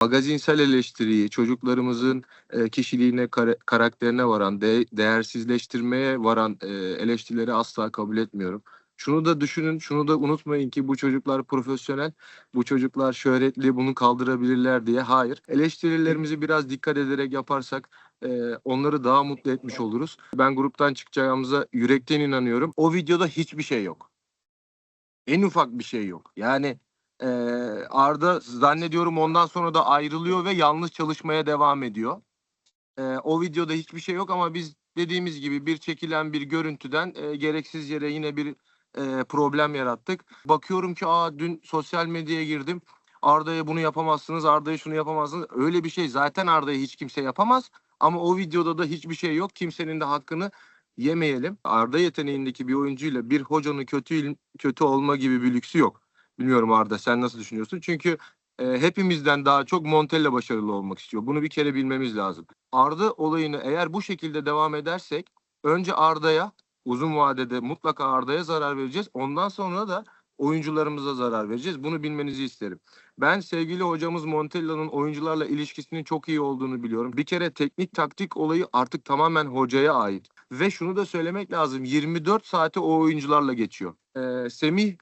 magazinsel eleştiriyi, çocuklarımızın e, kişiliğine, kara- karakterine varan, de- değersizleştirmeye varan e, eleştirileri asla kabul etmiyorum. Şunu da düşünün, şunu da unutmayın ki bu çocuklar profesyonel, bu çocuklar şöhretli, bunu kaldırabilirler diye. Hayır. Eleştirilerimizi biraz dikkat ederek yaparsak e, onları daha mutlu etmiş oluruz. Ben gruptan çıkacağımıza yürekten inanıyorum. O videoda hiçbir şey yok. En ufak bir şey yok. Yani ee, Arda zannediyorum ondan sonra da ayrılıyor ve yalnız çalışmaya devam ediyor. Ee, o videoda hiçbir şey yok ama biz dediğimiz gibi bir çekilen bir görüntüden e, gereksiz yere yine bir e, problem yarattık. Bakıyorum ki aa dün sosyal medyaya girdim. Arda'ya bunu yapamazsınız, Arda'ya şunu yapamazsınız. Öyle bir şey zaten Arda'ya hiç kimse yapamaz. Ama o videoda da hiçbir şey yok. Kimsenin de hakkını yemeyelim. Arda yeteneğindeki bir oyuncuyla bir hocanın kötü kötü olma gibi bir lüksü yok. Bilmiyorum Arda sen nasıl düşünüyorsun? Çünkü e, hepimizden daha çok Montella başarılı olmak istiyor. Bunu bir kere bilmemiz lazım. Arda olayını eğer bu şekilde devam edersek önce Arda'ya uzun vadede mutlaka Arda'ya zarar vereceğiz. Ondan sonra da oyuncularımıza zarar vereceğiz. Bunu bilmenizi isterim. Ben sevgili hocamız Montella'nın oyuncularla ilişkisinin çok iyi olduğunu biliyorum. Bir kere teknik taktik olayı artık tamamen hocaya ait. Ve şunu da söylemek lazım. 24 saati o oyuncularla geçiyor. Ee, Semih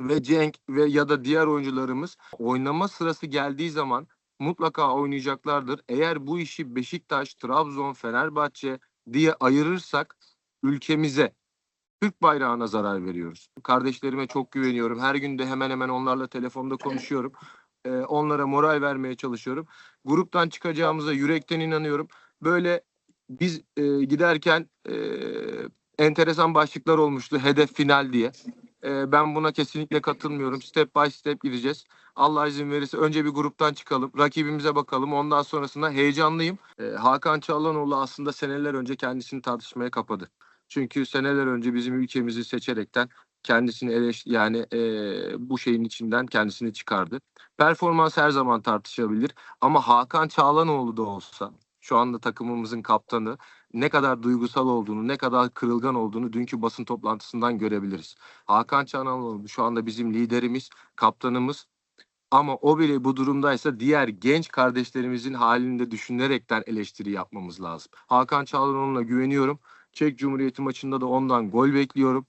ve Cenk ve ya da diğer oyuncularımız oynama sırası geldiği zaman mutlaka oynayacaklardır. Eğer bu işi Beşiktaş, Trabzon, Fenerbahçe diye ayırırsak ülkemize Türk bayrağına zarar veriyoruz. Kardeşlerime çok güveniyorum. Her gün de hemen hemen onlarla telefonda konuşuyorum. Ee, onlara moral vermeye çalışıyorum. Gruptan çıkacağımıza yürekten inanıyorum. Böyle biz e, giderken e, enteresan başlıklar olmuştu. Hedef final diye. E, ben buna kesinlikle katılmıyorum. Step by step gideceğiz. Allah izin verirse önce bir gruptan çıkalım. Rakibimize bakalım. Ondan sonrasında heyecanlıyım. E, Hakan Çağlanoğlu aslında seneler önce kendisini tartışmaya kapadı. Çünkü seneler önce bizim ülkemizi seçerekten kendisini eleş yani e, bu şeyin içinden kendisini çıkardı. Performans her zaman tartışabilir ama Hakan Çağlanoğlu da olsa şu anda takımımızın kaptanı ne kadar duygusal olduğunu, ne kadar kırılgan olduğunu dünkü basın toplantısından görebiliriz. Hakan Çağlanoğlu şu anda bizim liderimiz, kaptanımız ama o bile bu durumdaysa diğer genç kardeşlerimizin halini de düşünerekten eleştiri yapmamız lazım. Hakan Çağlanoğlu'na güveniyorum. Çek Cumhuriyeti maçında da ondan gol bekliyorum.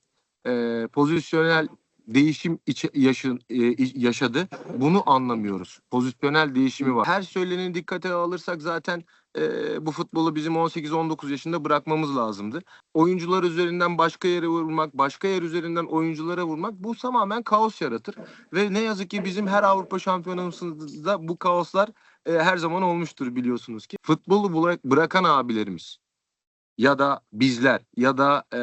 Ee, pozisyonel değişim içi, yaşın, e, yaşadı. Bunu anlamıyoruz. Pozisyonel değişimi var. Her söyleneni dikkate alırsak zaten e, bu futbolu bizim 18-19 yaşında bırakmamız lazımdı. Oyuncular üzerinden başka yere vurmak, başka yer üzerinden oyunculara vurmak bu tamamen kaos yaratır. Ve ne yazık ki bizim her Avrupa şampiyonasında bu kaoslar e, her zaman olmuştur biliyorsunuz ki. Futbolu bırak, bırakan abilerimiz ya da bizler ya da e,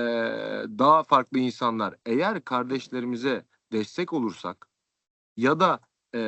daha farklı insanlar eğer kardeşlerimize destek olursak ya da e,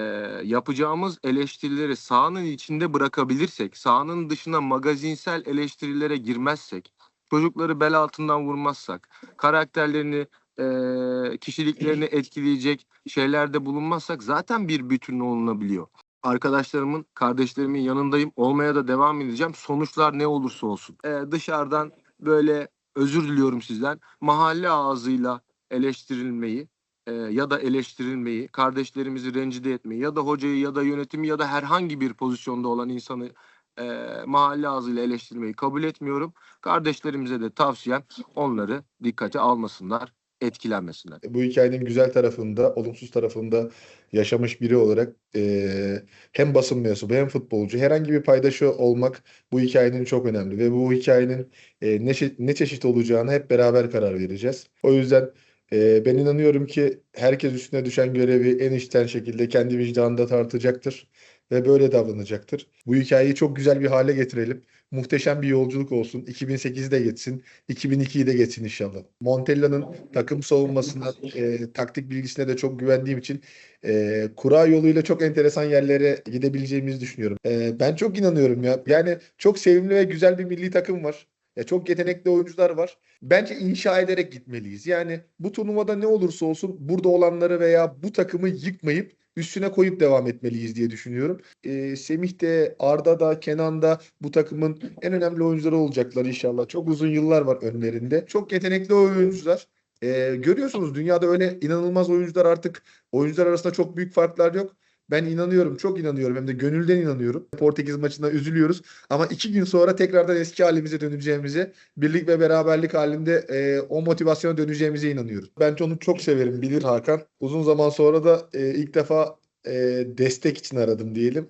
yapacağımız eleştirileri sahanın içinde bırakabilirsek, sahanın dışına magazinsel eleştirilere girmezsek, çocukları bel altından vurmazsak, karakterlerini, e, kişiliklerini etkileyecek şeylerde bulunmazsak zaten bir bütün olunabiliyor. Arkadaşlarımın, kardeşlerimin yanındayım. Olmaya da devam edeceğim. Sonuçlar ne olursa olsun. E, dışarıdan böyle özür diliyorum sizden. Mahalle ağzıyla eleştirilmeyi, e, ya da eleştirilmeyi, kardeşlerimizi rencide etmeyi ya da hocayı ya da yönetimi ya da herhangi bir pozisyonda olan insanı e, mahalle ağzıyla eleştirmeyi kabul etmiyorum. Kardeşlerimize de tavsiyem onları dikkate almasınlar, etkilenmesinler. bu hikayenin güzel tarafında, olumsuz tarafında yaşamış biri olarak eee, hem basın mensubu hem futbolcu herhangi bir paydaşı olmak bu hikayenin çok önemli ve bu hikayenin eee, ne, ne çeşit olacağını hep beraber karar vereceğiz. O yüzden eee, ben inanıyorum ki herkes üstüne düşen görevi en içten şekilde kendi vicdanında tartacaktır ve böyle davranacaktır. Bu hikayeyi çok güzel bir hale getirelim. Muhteşem bir yolculuk olsun. 2008'i de geçsin, 2002'yi de geçsin inşallah. Montella'nın takım savunmasına, e, taktik bilgisine de çok güvendiğim için e, kura yoluyla çok enteresan yerlere gidebileceğimizi düşünüyorum. E, ben çok inanıyorum ya. Yani çok sevimli ve güzel bir milli takım var. Ya çok yetenekli oyuncular var. Bence inşa ederek gitmeliyiz. Yani bu turnuvada ne olursa olsun burada olanları veya bu takımı yıkmayıp üstüne koyup devam etmeliyiz diye düşünüyorum. Ee, Semih de, Arda da, Kenan da bu takımın en önemli oyuncuları olacaklar inşallah. Çok uzun yıllar var önlerinde. Çok yetenekli oyuncular. Ee, görüyorsunuz dünyada öyle inanılmaz oyuncular artık oyuncular arasında çok büyük farklar yok. Ben inanıyorum, çok inanıyorum. Hem de gönülden inanıyorum. Portekiz maçında üzülüyoruz. Ama iki gün sonra tekrardan eski halimize döneceğimize, birlik ve beraberlik halinde e, o motivasyona döneceğimize inanıyorum. Ben onu çok severim, bilir Hakan. Uzun zaman sonra da e, ilk defa e, destek için aradım diyelim.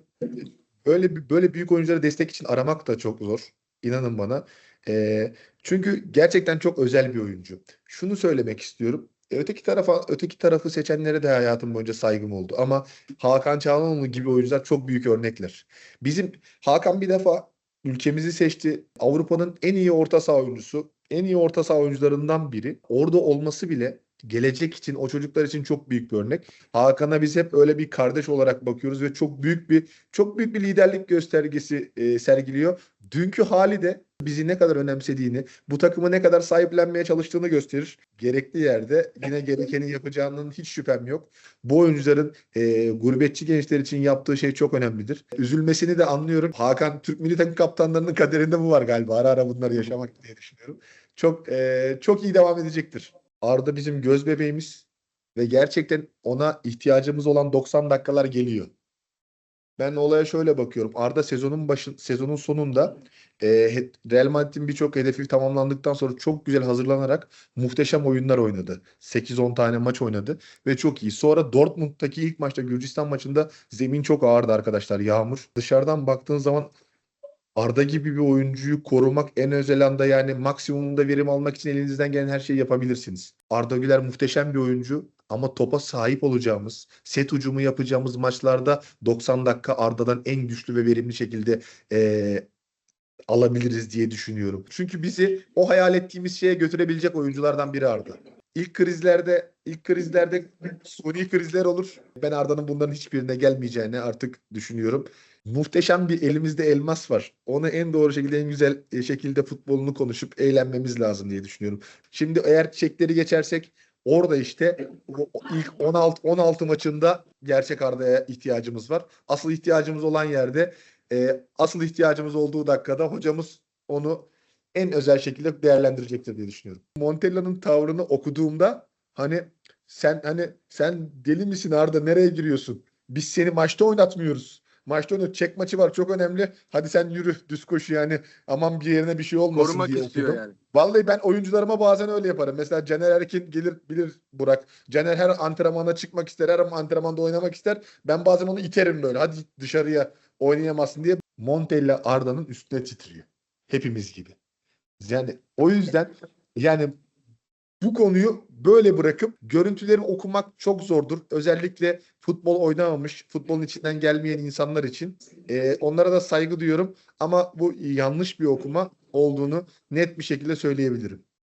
Böyle böyle büyük oyunculara destek için aramak da çok zor. İnanın bana. E, çünkü gerçekten çok özel bir oyuncu. Şunu söylemek istiyorum. E, Öteki tarafa, öteki tarafı seçenlere de hayatım boyunca saygım oldu. Ama Hakan Çalhanoğlu gibi oyuncular çok büyük örnekler. Bizim Hakan bir defa ülkemizi seçti. Avrupa'nın en iyi orta saha oyuncusu, en iyi orta saha oyuncularından biri. Orada olması bile gelecek için, o çocuklar için çok büyük bir örnek. Hakan'a biz hep öyle bir kardeş olarak bakıyoruz ve çok büyük bir çok büyük bir liderlik göstergesi e, sergiliyor. Dünkü hali de bizi ne kadar önemsediğini, bu takımı ne kadar sahiplenmeye çalıştığını gösterir. Gerekli yerde yine gerekeni yapacağının hiç şüphem yok. Bu oyuncuların e, gurbetçi gençler için yaptığı şey çok önemlidir. Üzülmesini de anlıyorum. Hakan Türk milli takım kaptanlarının kaderinde bu var galiba. Ara ara bunları yaşamak diye düşünüyorum. Çok e, çok iyi devam edecektir. Arda bizim göz bebeğimiz ve gerçekten ona ihtiyacımız olan 90 dakikalar geliyor. Ben olaya şöyle bakıyorum. Arda sezonun başı, sezonun sonunda e, Real Madrid'in birçok hedefi tamamlandıktan sonra çok güzel hazırlanarak muhteşem oyunlar oynadı. 8-10 tane maç oynadı ve çok iyi. Sonra Dortmund'daki ilk maçta Gürcistan maçında zemin çok ağırdı arkadaşlar. Yağmur. Dışarıdan baktığın zaman Arda gibi bir oyuncuyu korumak en özel anda yani maksimumda verim almak için elinizden gelen her şeyi yapabilirsiniz. Arda Güler muhteşem bir oyuncu ama topa sahip olacağımız, set ucumu yapacağımız maçlarda 90 dakika Arda'dan en güçlü ve verimli şekilde eee, alabiliriz diye düşünüyorum. Çünkü bizi o hayal ettiğimiz şeye götürebilecek oyunculardan biri Arda. İlk krizlerde ilk krizlerde suni krizler olur. Ben Arda'nın bunların hiçbirine gelmeyeceğini artık düşünüyorum. Muhteşem bir elimizde elmas var. Onu en doğru şekilde en güzel e, şekilde futbolunu konuşup eğlenmemiz lazım diye düşünüyorum. Şimdi eğer çekleri geçersek orada işte ilk 16 16 maçında gerçek Arda'ya ihtiyacımız var. Asıl ihtiyacımız olan yerde e, asıl ihtiyacımız olduğu dakikada hocamız onu en özel şekilde değerlendirecektir diye düşünüyorum. Montella'nın tavrını okuduğumda hani sen hani sen deli misin Arda nereye giriyorsun? Biz seni maçta oynatmıyoruz. Maçta oynat. Çek maçı var çok önemli. Hadi sen yürü düz koşu yani. Aman bir yerine bir şey olmasın Korumak diye istiyor okudum. yani. Vallahi ben oyuncularıma bazen öyle yaparım. Mesela Caner Erkin gelir bilir Burak. Caner her antrenmana çıkmak ister, her antrenmanda oynamak ister. Ben bazen onu iterim böyle. Hadi dışarıya oynayamazsın diye. Montella Arda'nın üstüne titriyor. Hepimiz gibi. Yani o yüzden yani bu konuyu böyle bırakıp görüntüleri okumak çok zordur. Özellikle futbol oynamamış, futbolun içinden gelmeyen insanlar için. Ee, onlara da saygı duyuyorum. Ama bu yanlış bir okuma olduğunu net bir şekilde söyleyebilirim.